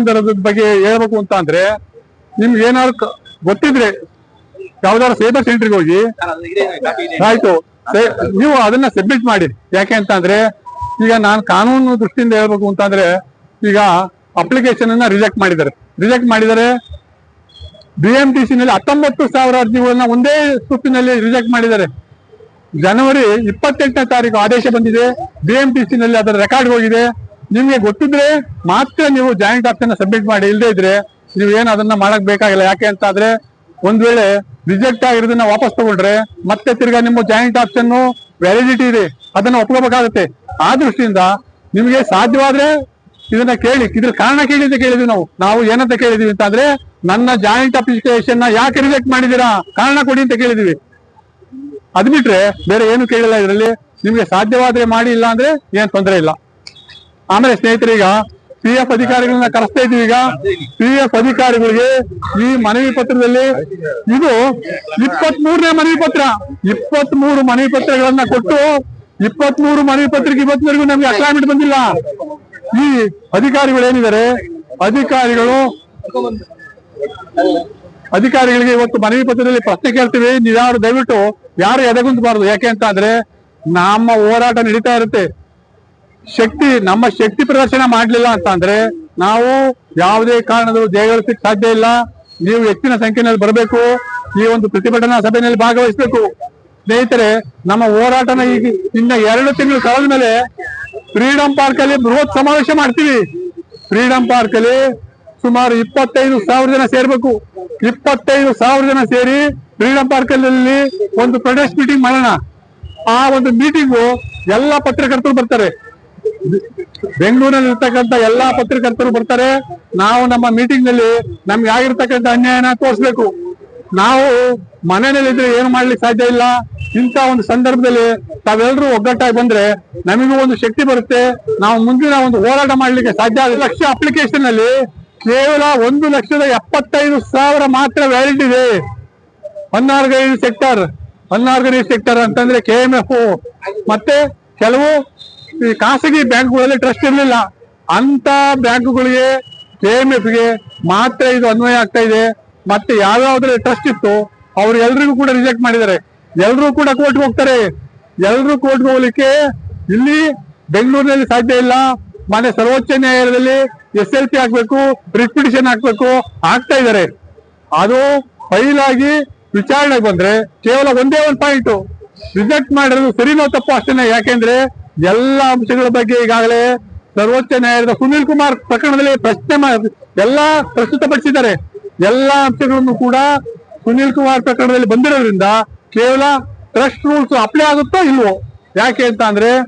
ಒಂದರದ ಬಗ್ಗೆ ಹೇಳ್ಬೇಕು ಅಂತ ಅಂದ್ರೆ ನಿಮ್ಗೆ ಏನಾದ್ರು ಗೊತ್ತಿದ್ರೆ ಯಾವ್ದಾದ್ರು ಸೇಬರ್ ಸೆಂಟರ್ಗೆ ಹೋಗಿ. ಆಯ್ತು. ನೀವು ಅದನ್ನ ಸಬ್ಮಿಟ್ ಮಾಡಿ ಯಾಕೆ ಅಂತ ಅಂದ್ರೆ ಈಗ ನಾನು ಕಾನೂನು ದೃಷ್ಟಿಯಿಂದ ಹೇಳ್ಬೇಕು ಅಂತಂದ್ರೆ ಈಗ ಅಪ್ಲಿಕೇಶನ್ ಅನ್ನ ರಿಜೆಕ್ಟ್ ಮಾಡಿದ್ದಾರೆ. ರಿಜೆಕ್ಟ್ ಮಾಡಿದರೆ ಬಿ ಎಂ ಟಿ ಸಿ ನಲ್ಲಿ ಹತ್ತೊಂಬತ್ತು ಸಾವಿರ ಅರ್ಜಿಗಳನ್ನ ಒಂದೇ ಸುತ್ತಿನಲ್ಲಿ ರಿಜೆಕ್ಟ್ ಮಾಡಿದ್ದಾರೆ. ಜನವರಿ ಇಪ್ಪತ್ತೆಂಟನೇ ತಾರೀಕು ಆದೇಶ ಬಂದಿದೆ. ಬಿ ಎಂ ಟಿ ಸಿ ನಲ್ಲಿ ಅದರ ರೆಕಾರ್ಡ್ ಹೋಗಿದೆ. ನಿಮ್ಗೆ ಗೊತ್ತಿದ್ರೆ ಮಾತ್ರ ನೀವು ಜಾಯಿಂಟ್ ಆಪ್ಷನ್ ಸಬ್ಮಿಟ್ ಮಾಡಿ ಇಲ್ಲದೆ ಇದ್ರೆ ನೀವು ಏನು ಅದನ್ನ ಮಾಡಕ್ ಬೇಕಾಗಿಲ್ಲ. ಯಾಕೆ ಅಂತ ಆದ್ರೆ ಒಂದ್ ವೇಳೆ ರಿಜೆಕ್ಟ್ ಆಗಿರೋದನ್ನ ವಾಪಸ್ ತಗೊಂಡ್ರೆ ಮತ್ತೆ ತಿರ್ಗಾ ನಿಮ್ಮ ಜಾಯಿಂಟ್ ಆಪ್ಷನ್ ವ್ಯಾಲಿಡಿಟಿ ಇದೆ. ಅದನ್ನ ಒಪ್ಕೋಬೇಕಾಗುತ್ತೆ. ಆ ದೃಷ್ಟಿಯಿಂದ ನಿಮ್ಗೆ ಸಾಧ್ಯವಾದ್ರೆ ಇದನ್ನ ಕೇಳಿ. ಇದ್ರ ಕಾರಣ ಕೇಳಿದ್ದೆ ಕೇಳಿದ್ವಿ ನಾವು. ನಾವು ಏನಂತ ಕೇಳಿದೀವಿ ಅಂತ ಅಂದ್ರೆ ನನ್ನ ಜಾಯಿಂಟ್ ಅಪ್ಲಿಕೇಶನ್ನ ಯಾಕೆ ರಿಜೆಕ್ಟ್ ಮಾಡಿದೀರಾ ಕಾರಣ ಕೊಡಿ ಅಂತ ಕೇಳಿದೀವಿ. ಅದ್ ಬಿಟ್ರೆ ಬೇರೆ ಏನು ಕೇಳಿಲ್ಲ ಇದರಲ್ಲಿ. ನಿಮ್ಗೆ ಸಾಧ್ಯವಾದ್ರೆ ಮಾಡಿ ಇಲ್ಲ ಅಂದ್ರೆ ಏನ್ ತೊಂದರೆ ಇಲ್ಲ. ಆಮೇಲೆ ಸ್ನೇಹಿತರೀಗ ಪಿ ಎಫ್ ಅಧಿಕಾರಿಗಳನ್ನ ಕರೆಸ್ತಾ ಇದೀವಿ ಈಗ. ಪಿ ಎಫ್ ಅಧಿಕಾರಿಗಳಿಗೆ ಈ ಮನವಿ ಪತ್ರದಲ್ಲಿ ಇದು ಇಪ್ಪತ್ ಮೂರನೇ ಮನವಿ ಪತ್ರ. ಇಪ್ಪತ್ ಮೂರು ಮನವಿ ಪತ್ರಗಳನ್ನ ಕೊಟ್ಟು ಇಪ್ಪತ್ ಮೂರು ಮನವಿ ಪತ್ರಕ್ಕೆ ಇವತ್ತಿನವರೆಗೂ ನಮ್ಗೆ ಅಕ್ಲಾಮೆಂಟ್ ಬಂದಿಲ್ಲ. ಈ ಅಧಿಕಾರಿಗಳು ಏನಿದ್ದಾರೆ ಅಧಿಕಾರಿಗಳು ಅಧಿಕಾರಿಗಳಿಗೆ ಇವತ್ತು ಮನವಿ ಪತ್ರದಲ್ಲಿ ಪ್ರಶ್ನೆ ಕೇಳ್ತೀವಿ. ನೀವ್ಯಾರು ದಯವಿಟ್ಟು ಯಾರು ಎದೆಗುಂದಬಾರದು? ಯಾಕೆ ಅಂತ ಅಂದ್ರೆ ನಮ್ಮ ಹೋರಾಟ ನಡೀತಾ ಇರುತ್ತೆ. ಶಕ್ತಿ, ನಮ್ಮ ಶಕ್ತಿ ಪ್ರದರ್ಶನ ಮಾಡಲಿಲ್ಲ ಅಂತ ಅಂದ್ರೆ ನಾವು ಯಾವುದೇ ಕಾರಣದಲ್ಲೂ ಜಯಗಳಿಸಲಿಕ್ಕೆ ಸಾಧ್ಯ ಇಲ್ಲ. ನೀವು ಹೆಚ್ಚಿನ ಸಂಖ್ಯೆಯಲ್ಲಿ ಬರಬೇಕು. ಈ ಒಂದು ಪ್ರತಿಭಟನಾ ಸಭೆಯಲ್ಲಿ ಭಾಗವಹಿಸಬೇಕು. ಸ್ನೇಹಿತರೆ, ನಮ್ಮ ಹೋರಾಟನ ಈಗ ಇನ್ನ ಎರಡು ತಿಂಗಳು ಕಳೆದ ಮೇಲೆ ಫ್ರೀಡಂ ಪಾರ್ಕ್ ಅಲ್ಲಿ ಬೃಹತ್ ಸಮಾವೇಶ ಮಾಡ್ತೀವಿ. ಫ್ರೀಡಂ ಪಾರ್ಕ್ ಅಲ್ಲಿ ಸುಮಾರು ಇಪ್ಪತ್ತೈದು ಸಾವಿರ ಜನ ಸೇರ್ಬೇಕು. ಇಪ್ಪತ್ತೈದು ಸಾವಿರ ಜನ ಸೇರಿ ಫ್ರೀಡಂ ಪಾರ್ಕ್ ಅಲ್ಲಿ ಒಂದು ಪ್ರೊಟೆಸ್ಟ್ ಮೀಟಿಂಗ್ ಮಾಡೋಣ. ಆ ಒಂದು ಮೀಟಿಂಗು ಎಲ್ಲ ಪತ್ರಕರ್ತರು ಬರ್ತಾರೆ. ಬೆಂಗಳೂರಲ್ಲಿ ಇರ್ತಕ್ಕಂಥ ಎಲ್ಲಾ ಪತ್ರಕರ್ತರು ಬರ್ತಾರೆ. ನಾವು ನಮ್ಮ ಮೀಟಿಂಗ್ನಲ್ಲಿ ನಮ್ಗೆ ಆಗಿರ್ತಕ್ಕಂಥ ಅನ್ಯಾಯನ ತೋರಿಸ್ಬೇಕು. ನಾವು ಮನೆಯಲ್ಲಿದ್ರೆ ಏನು ಮಾಡ್ಲಿಕ್ಕೆ ಸಾಧ್ಯ ಇಲ್ಲ. ಇಂಥ ಒಂದು ಸಂದರ್ಭದಲ್ಲಿ ತಾವೆಲ್ಲರೂ ಒಗ್ಗಟ್ಟಾಗಿ ಬಂದ್ರೆ ನಮಗೂ ಒಂದು ಶಕ್ತಿ ಬರುತ್ತೆ. ನಾವು ಮುಂದಿನ ಒಂದು ಹೋರಾಟ ಮಾಡ್ಲಿಕ್ಕೆ ಸಾಧ್ಯ ಆಗಿದೆ ಲಕ್ಷ ಅಪ್ಲಿಕೇಶನ್ ಅಲ್ಲಿ ಕೇವಲ ಒಂದು ಲಕ್ಷದ ಎಪ್ಪತ್ತೈದು ಸಾವಿರ ಮಾತ್ರ ವ್ಯಾಲಿಡ್ ಇದೆ. ಅನ್ಆರ್ಗನೈಸ್ ಸೆಕ್ಟರ್ ಅನ್ಆರ್ಗನೈಸ್ ಸೆಕ್ಟರ್ ಅಂತಂದ್ರೆ ಕೆ ಎಂ ಎಫ್ ಮತ್ತೆ ಕೆಲವು ಈ ಖಾಸಗಿ ಬ್ಯಾಂಕ್ಗಳಲ್ಲಿ ಟ್ರಸ್ಟ್ ಇರಲಿಲ್ಲ. ಅಂತ ಬ್ಯಾಂಕ್ಗಳಿಗೆ ಕೆ ಎಂ ಎಫ್ಗೆ ಮಾತ್ರ ಇದು ಅನ್ವಯ ಆಗ್ತಾ ಇದೆ. ಮತ್ತೆ ಯಾವ್ಯಾವ್ದ್ರಲ್ಲಿ ಟ್ರಸ್ಟ್ ಇತ್ತು, ಅವ್ರು ಎಲ್ರಿಗೂ ಕೂಡ ರಿಜೆಕ್ಟ್ ಮಾಡಿದ್ದಾರೆ. ಎಲ್ರೂ ಕೂಡ ಕೋರ್ಟ್ಗೆ ಹೋಗ್ತಾರೆ. ಎಲ್ರೂ ಕೋರ್ಟ್ಗೆ ಹೋಗ್ಲಿಕ್ಕೆ ಇಲ್ಲಿ ಬೆಂಗಳೂರಿನಲ್ಲಿ ಸಾಧ್ಯ ಇಲ್ಲ. ಮನೆ ಸರ್ವೋಚ್ಚ ನ್ಯಾಯಾಲಯದಲ್ಲಿ ಎಸ್ ಎಲ್ ಪಿ ಹಾಕ್ಬೇಕು ರಿಟ್ ಪಿಟಿಷನ್ ಹಾಕ್ಬೇಕು ಆಗ್ತಾ ಇದ್ದಾರೆ. ಅದು ಫೈಲ್ ಆಗಿ ವಿಚಾರಣೆಗೆ ಬಂದ್ರೆ ಕೇವಲ ಒಂದೇ ಒಂದು ಪಾಯಿಂಟ್ ರಿಜೆಕ್ಟ್ ಮಾಡಿರೋದು ಸರಿನೋ ತಪ್ಪು ಅಷ್ಟೇನೆ. ಯಾಕೆಂದ್ರೆ ಎಲ್ಲ ಅಂಶಗಳ ಬಗ್ಗೆ ಈಗಾಗಲೇ ಸರ್ವೋಚ್ಚ ನ್ಯಾಯಾಲಯದ ಸುನೀಲ್ ಕುಮಾರ್ ಪ್ರಕರಣದಲ್ಲಿ ಪ್ರಶ್ನೆ ಎಲ್ಲ ಪ್ರಸ್ತುತಪಡಿಸಿದ್ದಾರೆ. ಎಲ್ಲ ಅಂಶಗಳನ್ನು ಕೂಡ ಸುನೀಲ್ ಕುಮಾರ್ ಪ್ರಕರಣದಲ್ಲಿ ಬಂದಿರೋದ್ರಿಂದ ಕೇವಲ ಟ್ರಸ್ಟ್ ರೂಲ್ಸ್ ಅಪ್ಲೈ ಆಗುತ್ತೋ ಇಲ್ವೋ? ಯಾಕೆ ಅಂತ ಅಂದ್ರೆ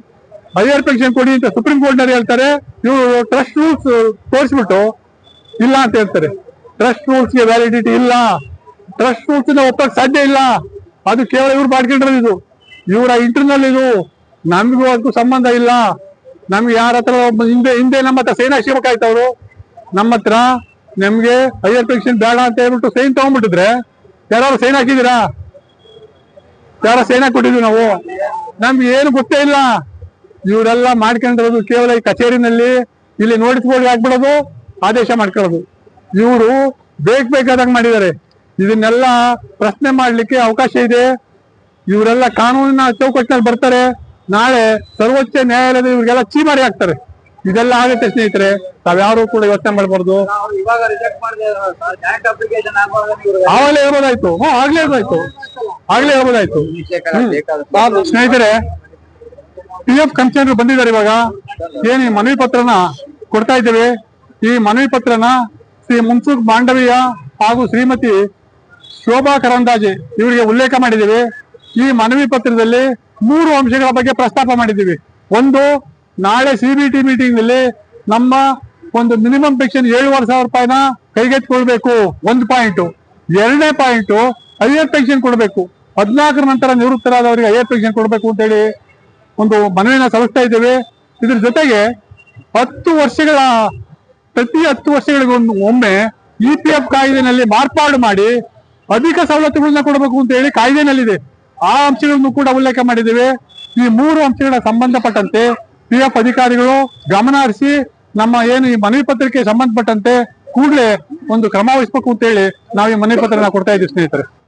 ಹೈಯರ್ ಪೆನ್ಷನ್ ಕೊಡಿ ಅಂತ ಸುಪ್ರೀಂ ಕೋರ್ಟ್ನಲ್ಲಿ ಹೇಳ್ತಾರೆ. ಇವರು ಟ್ರಸ್ಟ್ ರೂಲ್ಸ್ ತೋರಿಸ್ಬಿಟ್ಟು ಇಲ್ಲ ಅಂತ ಹೇಳ್ತಾರೆ. ಟ್ರಸ್ಟ್ ರೂಲ್ಸ್ಗೆ ವ್ಯಾಲಿಡಿಟಿ ಇಲ್ಲ. ಟ್ರಸ್ಟ್ ರೂಲ್ಸ್ ಒಪ್ಪಕ್ಕೆ ಸಾಧ್ಯ ಇಲ್ಲ. ಅದು ಕೇವಲ ಇವ್ರು ಮಾಡ್ಕೊಂಡಿರೋದು ಇವರ ಇಂಟರ್ನಲ್ ಇದು. ನಮಗೂ ಅದಕ್ಕೂ ಸಂಬಂಧ ಇಲ್ಲ. ನಮ್ಗೆ ಯಾರ ಹತ್ರ ಹಿಂದೆ ಹಿಂದೆ ನಮ್ಮ ಹತ್ರ ಸೇನಾ ಆಯ್ತವ್ರು ನಮ್ಮ ಹತ್ರ ನಮ್ಗೆ ಹೈಯರ್ ಪೆನ್ಷನ್ ಬೇಡ ಅಂತ ಹೇಳ್ಬಿಟ್ಟು ಸೈನ್ ತಗೊಂಡ್ಬಿಟ್ಟಿದ್ರೆ ಯಾರು ಸೈನ್ ಹಾಕಿದ್ದೀರಾ? ಯಾರ ಸೈನ್ ಕೊಟ್ಟಿದ್ವಿ ನಾವು. ನಮ್ಗೆ ಏನು ಗೊತ್ತೇ ಇಲ್ಲ. ಇವರೆಲ್ಲ ಮಾಡ್ಕೊಂಡಿರೋದು ಕೇವಲ ಈ ಕಚೇರಿನಲ್ಲಿ ಇಲ್ಲಿ ನೋಟಿಸ್ ಬೋರ್ಡ್ ಹಾಕ್ಬಿಡೋದು, ಆದೇಶ ಮಾಡ್ಕೊಳ್ಳೋದು. ಇವರು ಬೇಕ್ ಬೇಕಾದಾಗ ಮಾಡಿದ್ದಾರೆ. ಇದನ್ನೆಲ್ಲ ಪ್ರಶ್ನೆ ಮಾಡ್ಲಿಕ್ಕೆ ಅವಕಾಶ ಇದೆ. ಇವರೆಲ್ಲ ಕಾನೂನಿನ ಚೌಕಟ್ಟಿನಲ್ಲಿ ಬರ್ತಾರೆ. ನಾಳೆ ಸರ್ವೋಚ್ಚ ನ್ಯಾಯಾಲಯದ ಇವ್ರಿಗೆಲ್ಲ ಚೀಮಾರಿ ಹಾಕ್ತಾರೆ. ಇದೆಲ್ಲ ಆಗುತ್ತೆ ಸ್ನೇಹಿತರೆ. ತಾವ್ಯಾರು ಕೂಡ ಯೋಚನೆ ಮಾಡಬಾರ್ದು. ಆವಾಗಲೇ ಹೇಳ್ಬೋದಾಯ್ತು. ಹ್ಞೂ ಆಗ್ಲೇ ಹೇಳ್ಬೋದಾಯ್ತು. ಆಗ್ಲೇ ಹೇಳ್ಬೋದಾಯ್ತು. ಸ್ನೇಹಿತರೆ ಪಿ ಎಫ್ ಕಮಿಷನರ್ ಬಂದಿದ್ದಾರೆ ಇವಾಗ. ಏನ್ ಈ ಮನವಿ ಪತ್ರನ ಕೊಡ್ತಾ ಇದ್ದೇವೆ? ಈ ಮನವಿ ಪತ್ರನ ಶ್ರೀ ಮುನ್ಸೂಕ್ ಮಾಂಡವೀಯ ಹಾಗೂ ಶ್ರೀಮತಿ ಶೋಭಾ ಕರಂದಾಜೆ ಇವರಿಗೆ ಉಲ್ಲೇಖ ಮಾಡಿದ್ದೇವೆ. ಈ ಮನವಿ ಪತ್ರದಲ್ಲಿ ಮೂರು ಅಂಶಗಳ ಬಗ್ಗೆ ಪ್ರಸ್ತಾಪ ಮಾಡಿದ್ದೀವಿ. ಒಂದು, ನಾಳೆ ಸಿಬಿಟಿ ಮೀಟಿಂಗ್ನಲ್ಲಿ ನಮ್ಮ ಒಂದು ಮಿನಿಮಮ್ ಪೆನ್ಷನ್ ಏಳುವರೆ ಸಾವಿರ ರೂಪಾಯಿನ ಕೈಗೆತ್ತಿಕೊಳ್ಬೇಕು. ಒಂದು ಪಾಯಿಂಟ್ ಎರಡನೇ ಪಾಯಿಂಟ್ ಹೈಯರ್ ಪೆನ್ಷನ್ ಕೊಡಬೇಕು. ಹದಿನಾಲ್ಕರ ನಂತರ ನಿವೃತ್ತರಾದವರಿಗೆ ಹೈಯರ್ ಪೆನ್ಷನ್ ಕೊಡಬೇಕು ಅಂತ ಹೇಳಿ ಒಂದು ಮನವಿನ ಸಲ್ಲಿಸ್ತಾ ಇದ್ದೇವೆ. ಇದ್ರ ಜೊತೆಗೆ ಹತ್ತು ವರ್ಷಗಳ, ಪ್ರತಿ ಹತ್ತು ವರ್ಷಗಳಿಗೊಂದು ಒಮ್ಮೆ ಇ ಪಿ ಎಫ್ ಕಾಯ್ದೆನಲ್ಲಿ ಮಾರ್ಪಾಡು ಮಾಡಿ ಅಧಿಕ ಸವಲತ್ತುಗಳನ್ನ ಕೊಡಬೇಕು ಅಂತ ಹೇಳಿ ಕಾಯ್ದೆನಲ್ಲಿದೆ ಆ ಅಂಶಗಳನ್ನು ಕೂಡ ಉಲ್ಲೇಖ ಮಾಡಿದ್ದೇವೆ. ಈ ಮೂರು ಅಂಶಗಳ ಸಂಬಂಧಪಟ್ಟಂತೆ ಪಿ ಎಫ್ ಅಧಿಕಾರಿಗಳು ಗಮನ ಹರಿಸಿ ನಮ್ಮ ಏನು ಈ ಮನವಿ ಪತ್ರಕ್ಕೆ ಸಂಬಂಧಪಟ್ಟಂತೆ ಕೂಡಲೇ ಒಂದು ಕ್ರಮ ವಹಿಸಬೇಕು ಅಂತ ಹೇಳಿ ನಾವು ಈ ಮನವಿ ಪತ್ರನ ಕೊಡ್ತಾ ಇದ್ದೀವಿ ಸ್ನೇಹಿತರೆ.